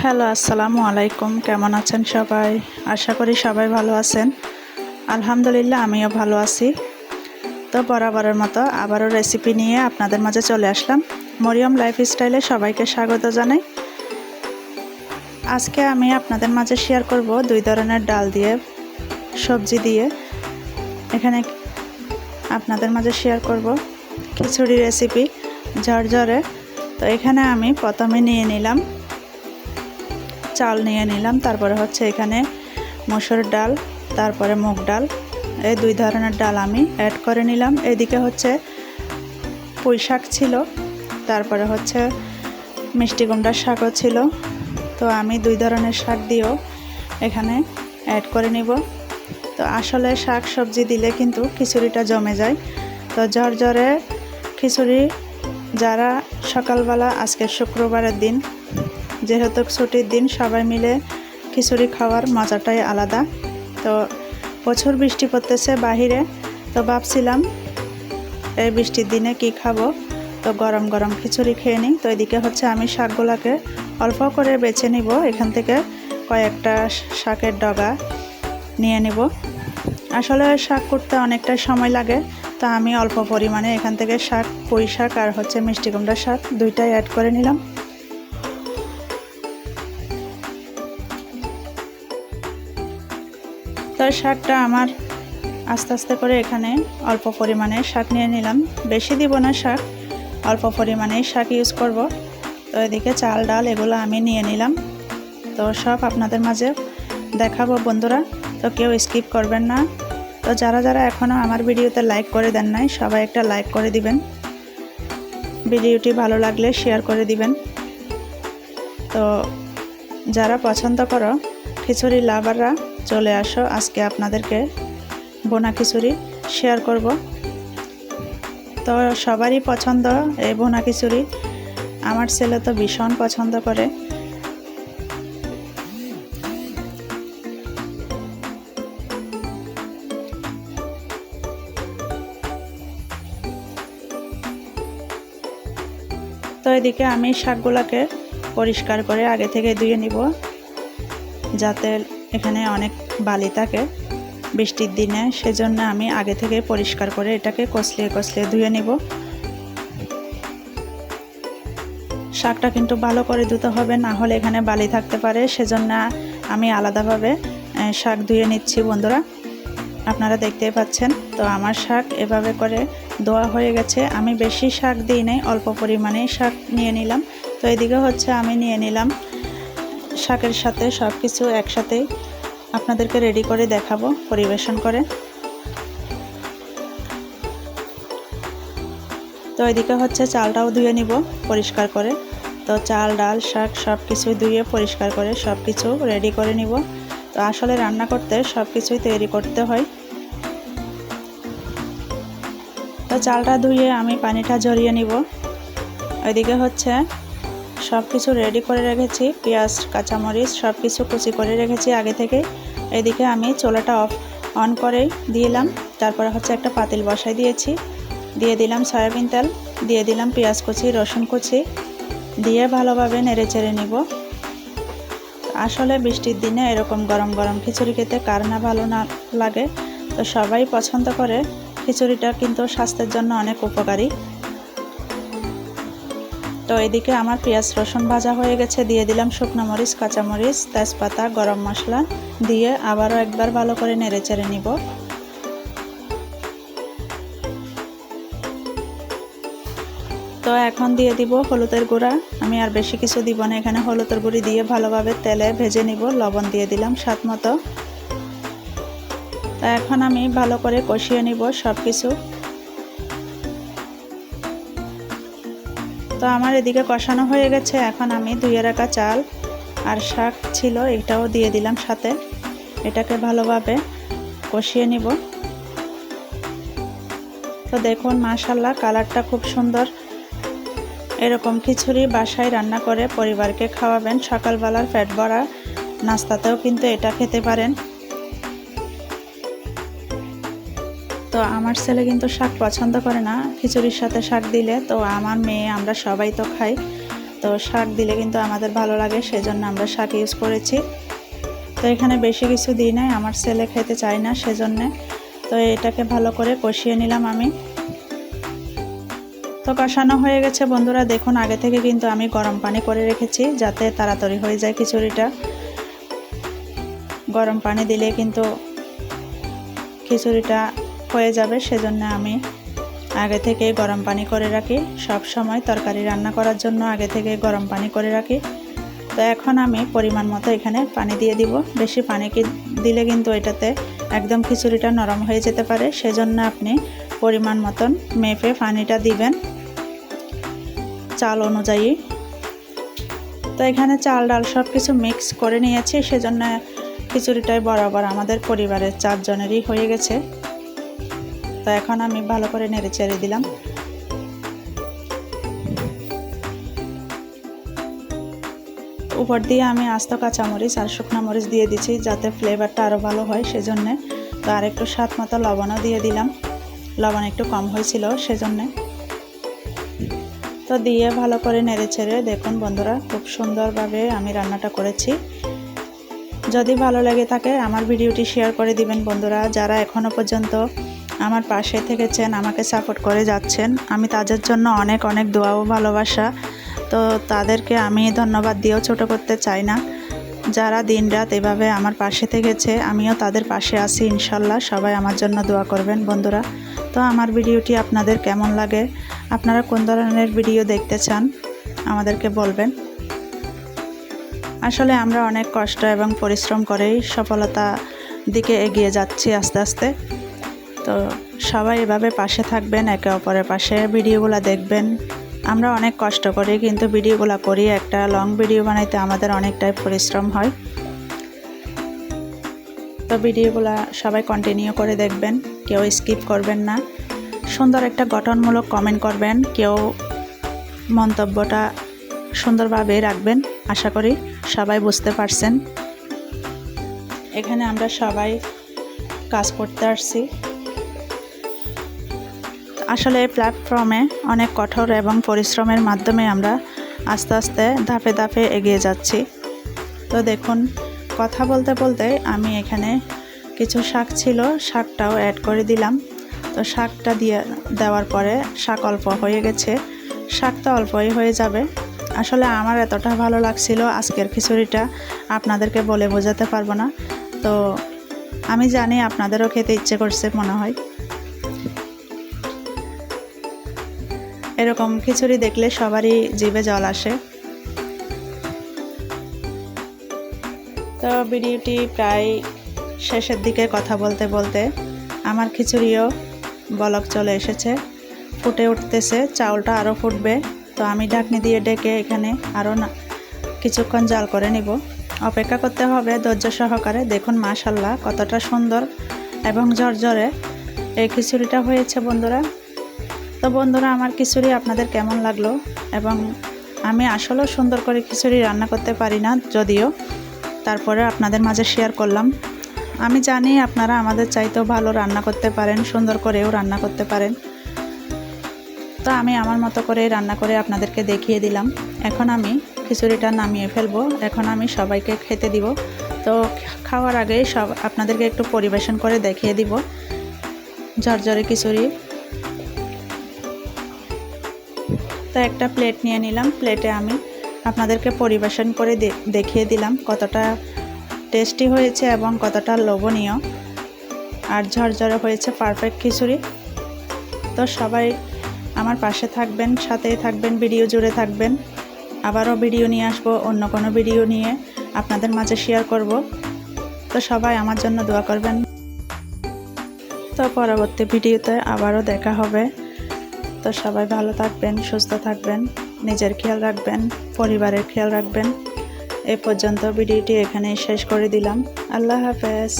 Hello, আসসালামু আলাইকুম। কেমন আছেন সবাই? আশা করি সবাই ভালো আছেন। আলহামদুলিল্লাহ, আমিও ভালো আছি। তো বরাবরের মতো আবারও রেসিপি নিয়ে আপনাদের মাঝে চলে আসলাম। মরিয়ম লাইফ স্টাইলে সবাইকে স্বাগত জানাই। আজকে আমি আপনাদের মাঝে শেয়ার করব দুই ধরনের ডাল দিয়ে, সবজি দিয়ে। এখানে আপনাদের মাঝে শেয়ার করব খিচুড়ি রেসিপি ঝরঝরে। তো এখানে আমি প্রথমে নিয়ে নিলাম চাল নিয়ে নিলাম, তারপরে হচ্ছে এখানে মসুর ডাল, তারপরে মুগ ডাল, এই দুই ধরনের ডাল আমি অ্যাড করে নিলাম। এদিকে হচ্ছে পুঁই শাক ছিল, তারপরে হচ্ছে মিষ্টি কুমড়ার শাকও ছিল। তো আমি দুই ধরনের শাক দিয়েও এখানে অ্যাড করে নিব। তো আসলে শাক সবজি দিলে কিন্তু খিচুড়িটা জমে যায়। তো ঝরঝরে খিচুড়ি, যারা সকালবেলা আজকে শুক্রবারের দিন যেহেতু ছুটির দিন সবাই মিলে খিচুড়ি খাওয়ার মজাটাই আলাদা। তো প্রচুর বৃষ্টি পড়তেছে বাহিরে, তো ভাবছিলাম এই বৃষ্টির দিনে কি খাব? তো গরম গরম খিচুড়ি খেয়ে নিই। তো এদিকে হচ্ছে আমি শাকগুলোকে অল্প করে বেছে নিব। এখান থেকে কয়েকটা শাকের ডগা নিয়ে নিব। আসলে শাক করতে অনেকটা সময় লাগে। তো আমি অল্প পরিমাণে এখান থেকে শাক, পুঁই শাক আর হচ্ছে মিষ্টি কুমড়া শাক দুইটাই অ্যাড করে নিলাম। তো শাকটা আমার আস্তে আস্তে করে এখানে অল্প পরিমাণে শাক নিয়ে নিলাম। বেশি দিব না শাক, অল্প পরিমাণেই শাক ইউজ করব। তো এদিকে চাল, ডাল এগুলো আমি নিয়ে নিলাম। তো সব আপনাদের মাঝে দেখাবো বন্ধুরা, তো কেউ স্কিপ করবেন না। তো যারা যারা এখনও আমার ভিডিওতে লাইক করে দেন নাই, সবাই একটা লাইক করে দিবেন। ভিডিওটি ভালো লাগলে শেয়ার করে দিবেন। তো যারা পছন্দ করো, খিচুড়ি লাভাররা চলে আসো। আজকে আপনাদেরকে বোনা খিচুড়ি শেয়ার করব। তো সবারই পছন্দ এই বোনা খিচুড়ি। আমার ছেলে তো ভীষণ পছন্দ করে। তো এদিকে আমি শাকগুলোকে পরিষ্কার করে আগে থেকে ধুয়ে নিব। যাতে এখানে অনেক বালি থাকে বৃষ্টির দিনে, সেজন্য আমি আগে থেকে পরিষ্কার করে এটাকে কষলিয়ে কষলিয়ে ধুয়ে নিব। শাকটা কিন্তু ভালো করে ধুতে হবে, না হলে এখানে বালি থাকতে পারে, সেজন্য আমি আলাদাভাবে শাক ধুয়ে নিচ্ছি বন্ধুরা। আপনারা দেখতেই পাচ্ছেন, তো আমার শাক এভাবে করে দোয়া হয়ে গেছে। আমি বেশি শাক দিই নাই অল্প পরিমাণেই শাক নিয়ে নিলাম। তো এদিকে হচ্ছে আমি নিয়ে নিলাম শাকের সাথে সব কিছু একসাথেই আপনাদেরকে রেডি করে দেখাবো, পরিবেশন করে। তো এদিকে হচ্ছে চালটাও ধুয়ে নিব পরিষ্কার করে। তো চাল, ডাল, শাক সব কিছু ধুয়ে পরিষ্কার করে সব কিছু রেডি করে নিব। তো আসলে রান্না করতে সব কিছুই তৈরি করতে হয়। তো চালটা ধুয়ে আমি পানিটা ঝরিয়ে নিব। ওইদিকে হচ্ছে সব কিছু রেডি করে রেখেছি, পেঁয়াজ, কাঁচামরিচ সব কিছু কুচি করে রেখেছি আগে থেকে। এদিকে আমি চোলাটা অফ অন করে দিলাম, তারপরে হচ্ছে একটা পাতিল বসাই দিয়েছি। দিয়ে দিলাম সয়াবিন তেল, দিয়ে দিলাম পেঁয়াজ কুচি, রসুন কুচি, দিয়ে ভালোভাবে নেড়ে চেড়ে নিব। আসলে বৃষ্টির দিনে এরকম গরম গরম খিচুড়ি খেতে কার না ভালো না লাগে, তো সবাই পছন্দ করে। খিচুড়িটা কিন্তু স্বাস্থ্যের জন্য অনেক উপকারী। তো এদিকে আমার পেঁয়াজ রসুন ভাজা হয়ে গেছে, দিয়ে দিলাম শুকনো মরিচ, কাঁচামরিচ, তেজপাতা, গরম মশলা, দিয়ে আবারও একবার ভালো করে নেড়ে চেড়ে নিব। তো এখন দিয়ে দিব হলুদের গুঁড়া। আমি আর বেশি কিছু দিব না, এখানে হলুদের গুঁড়ি দিয়ে ভালোভাবে তেলে ভেজে নিব, লবণ দিয়ে দিলাম স্বাদ মতো। তা এখন আমি ভালো করে কষিয়ে নিব সব কিছু তো আমার এদিকে কষানো হয়ে গেছে। এখন আমি ধুয়ে রাখা চাল আর শাক ছিল, এটাও দিয়ে দিলাম সাথে। এটাকে ভালোভাবে কষিয়ে নিব। তো দেখুন মাশাল্লাহ কালারটা খুব সুন্দর। এরকম খিচুড়ি বাসায় রান্না করে পরিবারকে খাওয়াবেন। সকালবেলার ফ্যাট ভরা নাস্তাতেও কিন্তু এটা খেতে পারেন। তো আমার ছেলে কিন্তু শাক পছন্দ করে না। খিচুড়ির সাথে শাক দিলে তো আমার মেয়ে, আমরা সবাই তো খাই। তো শাক দিলে কিন্তু আমাদের ভালো লাগে, সেজন্য আমরা শাক ইউজ করেছি। তো এখানে বেশি কিছু দিই নাই, আমার ছেলে খেতে চায় না সেজন্যে। তো এটাকে ভালো করে কষিয়ে নিলাম আমি। তো কষানো হয়ে গেছে বন্ধুরা, দেখুন আগে থেকে কিন্তু আমি গরম পানি করে রেখেছি, যাতে তাড়াতাড়ি হয়ে যায় খিচুড়িটা। গরম পানি দিলে কিন্তু খিচুড়িটা হয়ে যাবে, সেজন্য আমি আগে থেকে গরম পানি করে রাখি। সব সময় তরকারি রান্না করার জন্য আগে থেকে গরম পানি করে রাখি। তো এখন আমি পরিমাণ মতো এখানে পানি দিয়ে দিব। বেশি পানি দিলে কিন্তু এটাতে একদম খিচুড়িটা নরম হয়ে যেতে পারে। সেজন্য আপনি পরিমাণ মতন মেপে পানিটা দিবেন চাল অনুযায়ী। তো এখানে চাল, ডাল সব কিছু মিক্স করে নিয়েছি, সেজন্য খিচুড়িটাই বরাবর আমাদের পরিবারের চারজনেরই হয়ে গেছে। তো এখন আমি ভালো করে নেড়ে চেড়ে দিলাম। উপর দিয়ে আমি আস্ত কাঁচামরিচ আর শুকনো মরিচ দিয়ে দিচ্ছি যাতে ফ্লেভারটা আরও ভালো হয় সেজন্যে। তো আর একটু স্বাদ মতো লবণও দিয়ে দিলাম। লবণ একটু কম হয়েছিল সেজন্যে। তো দিয়ে ভালো করে নেড়ে ছেড়ে দেখুন বন্ধুরা, খুব সুন্দরভাবে আমি রান্নাটা করেছি। যদি ভালো লাগে থাকে, আমার ভিডিওটি শেয়ার করে দিবেন বন্ধুরা। যারা এখনও পর্যন্ত আমার পাশে থেকেছেন, আমাকে সাপোর্ট করে যাচ্ছেন। আমি তাদের জন্য অনেক অনেক দোয়া ও ভালোবাসা। তো তাদেরকে আমি ধন্যবাদ দিয়েও ছোট করতে চাই না। যারা দিন রাত এভাবে আমার পাশে থেকেছে, আমিও তাদের পাশে আছি ইনশাল্লাহ। সবাই আমার জন্য দোয়া করবেন বন্ধুরা। তো আমার ভিডিওটি আপনাদের কেমন লাগে? আপনারা কোন ধরনের ভিডিও দেখতে চান, আমাদেরকে বলবেন। আসলে আমরা অনেক কষ্ট এবং পরিশ্রম করেই সফলতা দিকে এগিয়ে যাচ্ছি আস্তে আস্তে। তো সবাই এভাবে পাশে থাকবেন, একে অপরের পাশে ভিডিওগুলো দেখবেন। আমরা অনেক কষ্ট করি, কিন্তু ভিডিওগুলো করি, একটা লং ভিডিও বানাইতে আমাদের অনেকটাই পরিশ্রম হয়। তো ভিডিওগুলো সবাই কন্টিনিউ করে দেখবেন, কেউ স্কিপ করবেন না। সুন্দর একটা গঠনমূলক কমেন্ট করবেন, কেউ মন্তব্যটা সুন্দরভাবে রাখবেন, আশা করি সবাই বুঝতে পারছেন। এখানে আমরা সবাই কাজ করতে আসছি। আসলে এই প্ল্যাটফর্মে অনেক কঠোর এবং পরিশ্রমের মাধ্যমে আমরা আস্তে আস্তে ধাপে ধাপে এগিয়ে যাচ্ছি। তো দেখুন, কথা বলতে বলতে আমি এখানে কিছু শাক ছিল, শাকটাও অ্যাড করে দিলাম। তো শাকটা দিয়ে দেওয়ার পরে শাক অল্প হয়ে গেছে। শাক তো অল্পই হয়ে যাবে। আসলে আমার এতটা ভালো লাগছিল আজকের খিচুড়িটা, আপনাদেরকে বলে বোঝাতে পারব না। তো আমি জানি আপনাদেরও খেতে ইচ্ছে করছে মনে হয়। এরকম খিচুড়ি দেখলে সবারই জিভে জল আসে। তো ভিডিওটি প্রায় শেষের দিকে কথা বলতে বলতে আমার খিচুড়িও বলক চলে এসেছে। ফুটে উঠতেছে, চাউলটা আরও ফুটবে। তো আমি ঢাকনি দিয়ে ডেকে এখানে আরও না কিছুক্ষণ জাল করে নিব। অপেক্ষা করতে হবে ধৈর্য সহকারে। দেখুন মাশাল্লাহ কতটা সুন্দর এবং ঝরঝরে এই খিচুড়িটা হয়েছে বন্ধুরা। তো বন্ধুরা, আমার খিচুড়ি আপনাদের কেমন লাগল? এবং আমি আসলেও সুন্দর করে খিচুড়ি রান্না করতে পারি না, যদিও। তারপরে আপনাদের মাঝে শেয়ার করলাম। আমি জানি আপনারা আমাদের চাইতেও ভালো রান্না করতে পারেন, সুন্দর করেও রান্না করতে পারেন। তো আমি আমার মতো করে রান্না করে আপনাদেরকে দেখিয়ে দিলাম। এখন আমি খিচুড়িটা নামিয়ে ফেলব। এখন আমি সবাইকে খেতে দিব। তো খাওয়ার আগে সব আপনাদেরকে একটু পরিবেশন করে দেখিয়ে দিব। ঝরঝরে খিচুড়ি। তো একটা প্লেট নিয়ে নিলাম। প্লেটে আমি আপনাদেরকে পরিবেশন করে দেখিয়ে দিলাম কতটা টেস্টি হয়েছে এবং কতটা লোভনীয়। আর ঝরঝরে হয়েছে পারফেক্ট খিচুড়ি। তো সবাই আমার পাশে থাকবেন, সাথেই থাকবেন, ভিডিও জুড়ে থাকবেন। আবারও ভিডিও নিয়ে আসব, অন্য কোনো ভিডিও নিয়ে আপনাদের মাঝে শেয়ার করব। তো সবাই আমার জন্য দোয়া করবেন। তো পরবর্তী ভিডিওতে আবারও দেখা হবে। তো সবাই ভালো থাকবেন, সুস্থ থাকবেন, নিজের খেয়াল রাখবেন, পরিবারের খেয়াল রাখবেন। এ পর্যন্ত ভিডিওটি এখানেই শেষ করে দিলাম। আল্লাহ হাফেজ।